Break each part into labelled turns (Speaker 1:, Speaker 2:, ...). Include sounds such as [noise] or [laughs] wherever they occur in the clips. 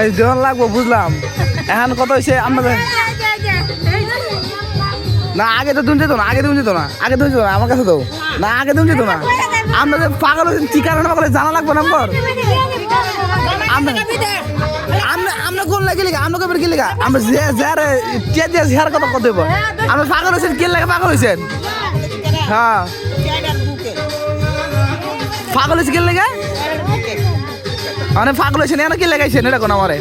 Speaker 1: এই দেওয়ান লাগবো, বুঝলাম। এখন কত হয়েছে আমাদের না, আগে তো তুমি যেত না, আগে তুমি যেত না, আগে তুমি যেত না, আমার কাছে তো। না, আগে তুমি যেত না। যে পাগল আমরা কোন কি যে কথা আমরা পাগল হয়েছেন, কে লাগে পাগল হয়েছেন? হ্যাঁ। পাগল হয়েছে কে লেগে? মানে পাগল হয়েছেন এনে কি লাগাইছেন এটা কোন আমারে।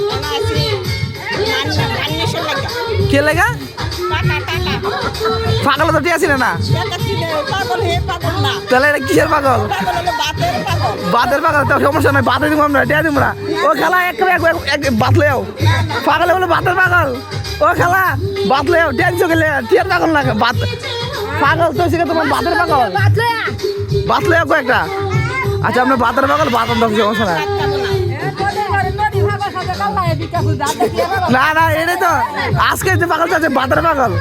Speaker 1: কে লেগা? পাগল তো টিয়া ছিল না। তাহলে এটা কিসের পাগল? বাতের পাগল তো সমস্যা নাই বাতে দিব আমরা টিয়া দিব না। ও খেলা এক এক এক বাত লেও পাগল বলে বাতের পাগল। ও খেলা বাত লেও দিছো গেলে টিয়ার পাগল না বাত পাগল তো সেটা তোমার বাতের পাগল? বাত লেও কয়েকটা। আচ্ছা আপনার বাতের পাগল বাতের দম সমস্যা নাই। না না এটাই তো। আজকে যে পাগল আছে বাতের পাগল।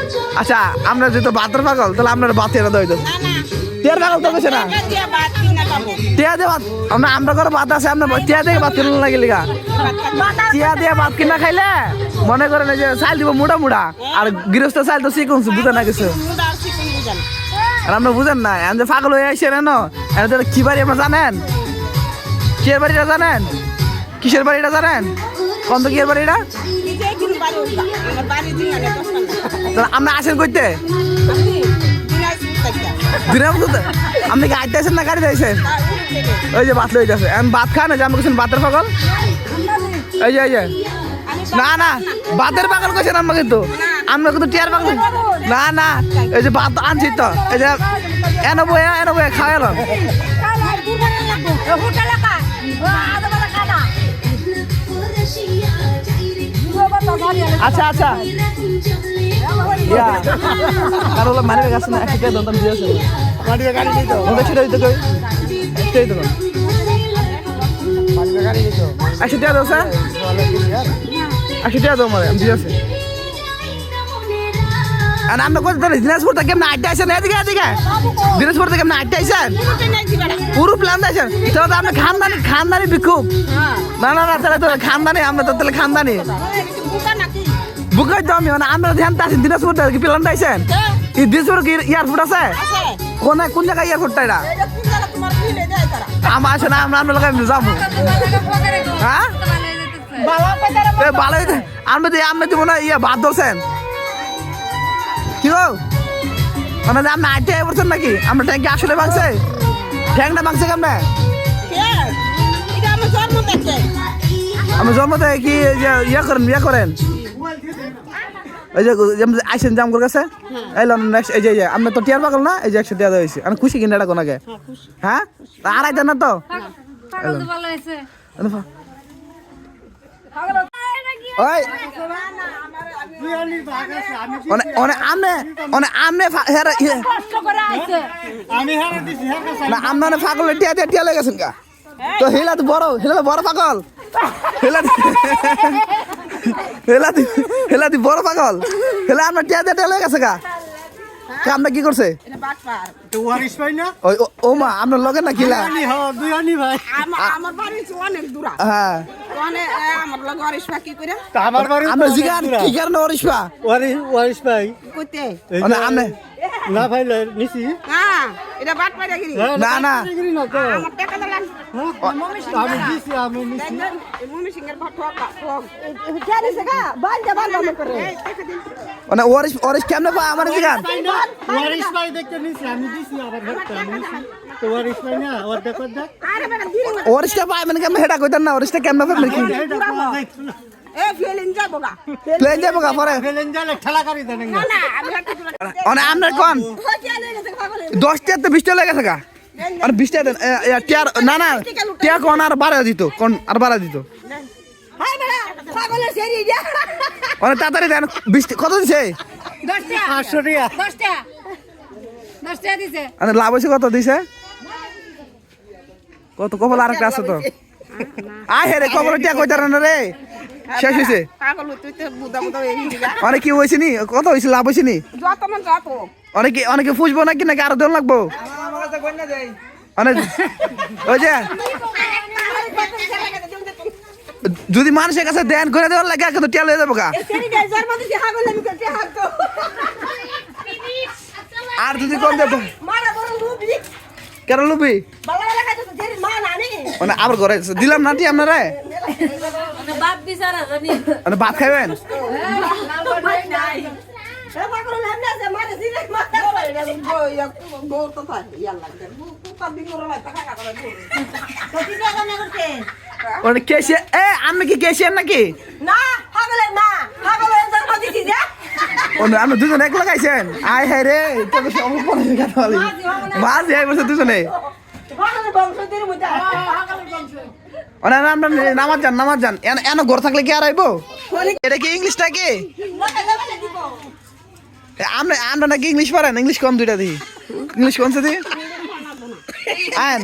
Speaker 1: আচ্ছা আমরা যেহেতু বাতের পাগল তাহলে আপনার বাতে এটা দইতো টিয়ার পাগল তো কিছু না। টিয়া দিয়ে ভাত আমরা আমরা করে ভাত আছে আমরা টিয়া দিয়ে ভাত কিনে লাগে লিগা। টিয়া দিয়ে ভাত কিনা খাইলে মনে করেন যে চাল দিব মুড়া মুড়া আর গৃহস্থ চাল তো শিখুন বুঝে না কিছু। আর আমরা বুঝেন না এখন যে পাগল হয়ে আসছে না এদের কি বাড়ি আমরা জানেন? কিসের বাড়িটা জানেন? কিসের বাড়িটা জানেন? তো কিসের বাড়িটা তাহলে আমরা আসেন করতে আপনি কি আইতে আসেন না গাড়িতে আসেন ওই যে ভাত লই যাচ্ছে এখন ভাত খান যে আমরা কেছেন ভাতের পাগল। এই যে এই যে। না না, ভাতের পাগল কেছেন আমরা কিন্তু। আমরা কিন্তু টিয়ার পাগল। না না এই যে ভাত আনছি তো। এই যে এনো বয়ে এনো আচ্ছা আচ্ছা। কারও হলো গেছে না একটা দন্তম দিয়েছে।
Speaker 2: গাড়ি গাড়ি দিত
Speaker 1: ওকে সেটা দিতে কই? সেটাই তো
Speaker 2: গাড়ি দিত
Speaker 1: একশো টাকা দাও স্যার। একশো টাকা দাও আমার দিয়েছে। আর আমরা কোথায় তাহলে দিনাজপুর থেকে কেমন আড্ডা আইসেন এদিকে এদিকে। দিনাজপুর থেকে কেমন আড্ডা পুরো প্ল্যান তাহলে তো আপনি খানদানি খানদানি বিক্ষোভ। না না না তাহলে তো খানদানি আমরা তো তাহলে খানদানি। বুকাই তো আমি মানে আমরা ধ্যান আছি দিনাজপুর থেকে প্ল্যান আইসেন এই দিনাজপুর কি এয়ারপোর্ট আছে? কোন কোন জায়গায় এয়ারপোর্টটা এটা? আমার আছে না আমরা আমরা লোক যাব। হ্যাঁ? এ ভালো আমরা তো আমরা তো মনে হয় ইয়ে ভাত ধরছেন। কি গো? মানে আপনি আটটা বলছেন নাকি? আমরা ট্যাঙ্কি আসলে ভাঙছে? ট্যাঙ্কটা ভাঙছে কেমনে? আমি জন্ম থেকে কি ইয়ে করেন ইয়ে করেন? এই যে আইসেন জাম করে গেছে এই লোন নেক্সট এই যে এই যে আপনি তো টিয়ার পাগল না? এই যে একশো টিয়া দেওয়া হয়েছে। আমি খুশি কিনা এটা কোনাকে হ্যাঁ আড়াই দেন না তো? ওই! অনে অনে আমনে অনে আমনে ফা- হেরা
Speaker 2: আমি হারে দিছি হার কাছে
Speaker 1: না আমনে অনে পাগল টিয়া টিয়া টিয়া লেগেছেন কা তো হেলা তো বড় হেলা তো বড় পাগল। হেলা তো- [laughs] হেলা তো- হেলা তো বড় পাগল। হেলা আমরা টিয়া টিয়া লেগেছে কা কা আমরা কি করছে? ও- মা আপনার লগে না কিলা
Speaker 2: আনি হ দুই আনি ভাই।
Speaker 3: আমার বাড়ি হচ্ছে অনেক দূরা।
Speaker 1: হ্যাঁ।
Speaker 3: অনেক আমার লগে অরিস কি করে?
Speaker 2: তা আমার বাড়ি
Speaker 1: আমরা জিগান কি কারণে
Speaker 2: ওয়ারিস ভাই?
Speaker 1: মানে আমনে
Speaker 2: না ভাই নিছি।
Speaker 3: হ্যাঁ
Speaker 2: হ্যাঁ,
Speaker 1: না, না।
Speaker 2: আমি দিছি আমি নিছি
Speaker 3: মনে করে টাকা দিন
Speaker 1: মানে ওরিশ ওরিশ কেমনে পা আমার জিগান
Speaker 2: ওয়ারিস ভাই দেখতে নিছি আমি দিছি আবার ধরতে আমি নিছি। তো ওয়ারিস ভাই না ওর দেখো দেখ।
Speaker 3: আরে বেটা দিন
Speaker 1: ওরিশটা পায় মানে কেমনে? হেডা কইতেন না ওরিশটা কেমনে পাবেন কি?
Speaker 2: এইটা পাওয়া যাইতো না।
Speaker 3: এ ফেলিন যাব গা।
Speaker 1: প্লেন যাব কা পরে।
Speaker 2: ফেলেন জালে ঠেলা করি দেন
Speaker 3: না না আমি হাতে তুলে
Speaker 1: মানে আপনার কোন?
Speaker 3: হইছে আলে গেছে পাগলে
Speaker 1: দশ টিয়ার তো বিশ টাকা লেগে থাকা আর বিশ টাকা দেন টিয়ার না না টিয়া কোন আর বাড়া দিত কোন আর বাড়া দিত।
Speaker 3: হাই বেটা পাগলে সেরি। যা
Speaker 1: মানে তাড়াতাড়ি দেন বিশ কত দিছে?
Speaker 2: পাঁচশো
Speaker 1: মানে লাভ হয়েছে কত দিছে? কত কপাল আরেকটা আছে তো। আয় হে রে কপাল টিয়া কইতার না রে। শেষ হয়েছে
Speaker 3: পাগল তুই তো বুদা বুদা হয়ে গেলি যা
Speaker 1: অনেক কি হয়েছে নি? কত হয়েছে লাভ হয়েছে নি?
Speaker 3: যত না যত।
Speaker 1: অনেকে অনেকে ফুসবো নাকি নাকি আরও দেন লাগবো অনেক ওই যে যদি মানুষের কাছে দেন করে দেওয়ার লাগে কিন্তু টেল হয়ে যাব গা। আর যদি কম দেবো।
Speaker 4: মারা বড় লুবি।
Speaker 1: কেন লুবি? মানে আবার ঘরে দিলাম নাটি আপনারা?
Speaker 5: বাপ বিচারা জানি।
Speaker 1: মানে ভাত খাইবেন? আমি কি কেসিয়ার নাকি?
Speaker 4: না হাগলের মা হাগলের জন্ম দিছি যে
Speaker 1: আমরা দুজন এক লাগাইছেন আয় হায় রে বসে দুজনে।
Speaker 4: বংশধর মধ্যে
Speaker 1: মানে নামাজ যান নামাজ যান। এন- ঘর থাকলে কি আর আইবো? এটা কি ইংলিশটা কি?
Speaker 4: দিব
Speaker 1: এ, আমরা আমরা নাকি ইংলিশ পারেন ইংলিশ কম দুইটা দিই? ইংলিশ কোন সে দিই? [laughs] আইন